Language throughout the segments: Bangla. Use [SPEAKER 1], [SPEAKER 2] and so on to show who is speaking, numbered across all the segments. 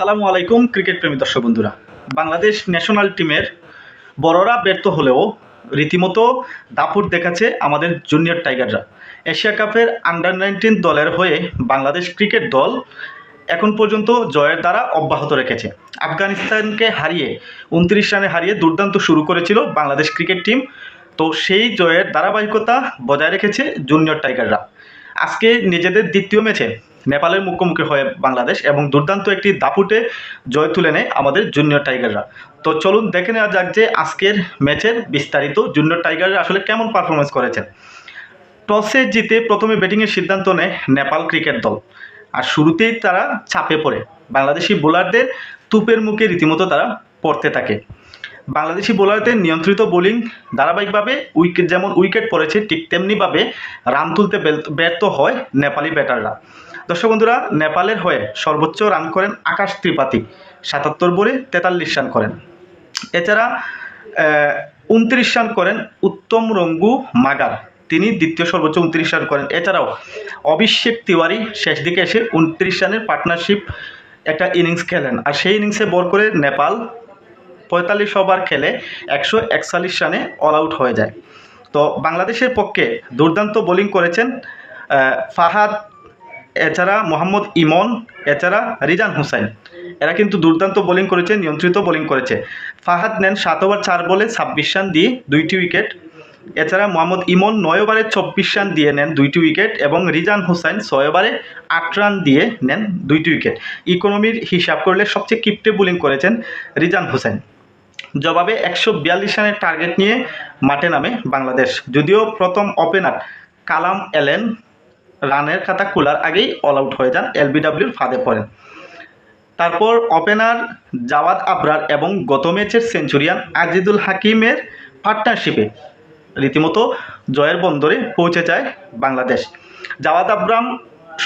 [SPEAKER 1] সালামু আলাইকুম, ক্রিকেট প্রেমী দর্শক বন্ধুরা। বাংলাদেশ ন্যাশনাল টিমের বড়রা ব্যর্থ হলেও রীতিমতো দাপুট দেখাচ্ছে আমাদের জুনিয়র টাইগাররা। এশিয়া কাপের আন্ডার নাইনটিন দলের হয়ে বাংলাদেশ ক্রিকেট দল এখন পর্যন্ত জয়ের দ্বারা অব্যাহত রেখেছে। আফগানিস্তানকে হারিয়ে উনত্রিশ রানে হারিয়ে দুর্দান্ত শুরু করেছিল বাংলাদেশ ক্রিকেট টিম। তো সেই জয়ের ধারাবাহিকতা বজায় রেখেছে জুনিয়র টাইগাররা। আজকে নিজেদের দ্বিতীয় ম্যাচে নেপালের মুখোমুখি হয়ে বাংলাদেশ এবং দুর্দান্ত একটি দাপুটে জয় তুলে নেয় আমাদের জুনিয়র টাইগাররা তো চলুন দেখে নেওয়া যাক যে আজকের ম্যাচের বিস্তারিত জুনিয়র টাইগাররা আসলে কেমন পারফরমেন্স করেছেন। টসে জিতে প্রথমে ব্যাটিংয়ের সিদ্ধান্ত নেয় নেপাল ক্রিকেট দল। আর শুরুতেই তারা চাপে পড়ে। বাংলাদেশি বোলারদের তুপের মুখে রীতিমতো তারা পড়তে থাকে। বাংলাদেশি বোলারদের নিয়ন্ত্রিত বোলিং ধারাবাহিকভাবে উইকেট, যেমন উইকেট পড়েছে, ঠিক তেমনিভাবে রান তুলতে ব্যর্থ হয় নেপালি ব্যাটাররা। দর্শক বন্ধুরা, নেপালের হয়ে সর্বোচ্চ রান করেন আকাশ ত্রিপাঠী, সাতাত্তর বলে তেতাল্লিশ রান করেন। এছাড়া উনত্রিশ রান করেন উত্তম রঙ্গু মাগার, তিনি দ্বিতীয় সর্বোচ্চ উনত্রিশ রান করেন। এছাড়াও, অভিষেক তিওয়ারি শেষ দিকে এসে উনত্রিশ রানের পার্টনারশিপ একটা ইনিংস খেলেন। আর সেই ইনিংসে বল করে নেপাল পঁয়তাল্লিশ ওভার খেলে একশো একচল্লিশ রানে অল আউট হয়ে যায়। তো বাংলাদেশের পক্ষে দুর্দান্ত বোলিং করেছেন ফাহাদ, এছাড়া মোহাম্মদ ইমন, এছাড়া রিজান হুসাইন। এরা কিন্তু দুর্দান্ত বোলিং করেছে, নিয়ন্ত্রিত বোলিং করেছে। ফাহাদ নেন সাত ওভার, চার বলে ছাব্বিশ রান দিয়ে দুইটি উইকেট। এছাড়া মোহাম্মদ ইমন নয় ওভারে চব্বিশ রান দিয়ে নেন দুইটি উইকেট এবং রিজান হুসাইন ছয় ওভারে আট রান দিয়ে নেন দুইটি উইকেট। ইকোনমির হিসাব করলে সবচেয়ে কিপটে বোলিং করেছেন রিজান হুসাইন। জবাবে একশো বিয়াল্লিশ রানের টার্গেট নিয়ে মাঠে নামে বাংলাদেশ। যদিও প্রথম ওপেনার কালাম এলেন, রানের খাতা খোলার আগেই অল আউট হয়ে যান এলবিডব্লিউর ফাঁদে পড়েন। তারপর ওপেনার জাওয়াদ আবরার এবং গত ম্যাচের সেঞ্চুরিয়ান আজিদুল হাকিমের পার্টনারশিপে রীতিমতো জয়ের বন্দরে পৌঁছে যায় বাংলাদেশ। জাওয়াদ আবরাম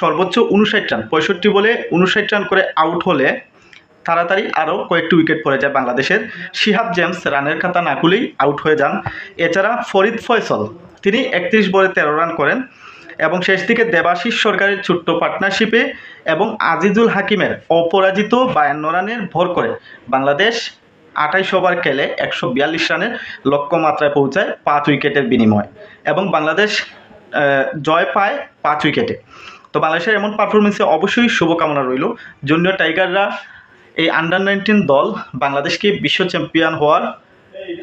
[SPEAKER 1] সর্বোচ্চ উনষাট রান, পঁয়ষট্টি বলে উনষাট রান করে আউট হলে তাড়াতাড়ি আরও কয়েকটি উইকেট পড়ে যায় বাংলাদেশের। শিহাব জেমস রানের খাতা না খুলেই আউট হয়ে যান। এছাড়া ফরিদ ফয়সল, তিনি একত্রিশ বলে তেরো রান করেন এবং শেষ দিকে দেবাশিস সরকারের ছোট্ট পার্টনারশিপে এবং আজিজুল হাকিমের অপরাজিত বায়ান্ন রানের ভর করে বাংলাদেশ আঠাইশ ওভার খেলে একশো বিয়াল্লিশ রানের লক্ষ্যমাত্রায় পৌঁছায় পাঁচ উইকেটের বিনিময় এবং বাংলাদেশ জয় পায় পাঁচ উইকেটে। তো বাংলাদেশের এমন পারফরমেন্সে অবশ্যই শুভকামনা রইল। জুনিয়র টাইগাররা এই আন্ডার নাইনটিন দল বাংলাদেশকে বিশ্ব চ্যাম্পিয়ন হওয়ার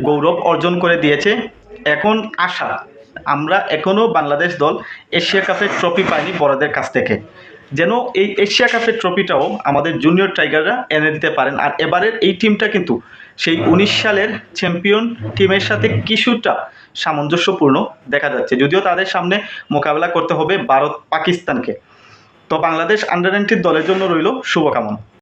[SPEAKER 1] গৌরব অর্জন করে দিয়েছে। এখন আশা, আমরা এখনও বাংলাদেশ দল এশিয়া কাপের ট্রফি পাইনি বড়দের কাছ থেকে। যেন এই এশিয়া কাপের ট্রফিটাও আমাদের জুনিয়র টাইগাররা এনে দিতে পারেন। আর এবারের এই টিমটা কিন্তু সেই উনিশ সালের চ্যাম্পিয়ন টিমের সাথে কিছুটা সামঞ্জস্যপূর্ণ দেখা যাচ্ছে। যদিও তাদের সামনে মোকাবেলা করতে হবে ভারত পাকিস্তানকে তো বাংলাদেশ আন্ডার নাইনটিন দলের জন্য রইল শুভকামনা।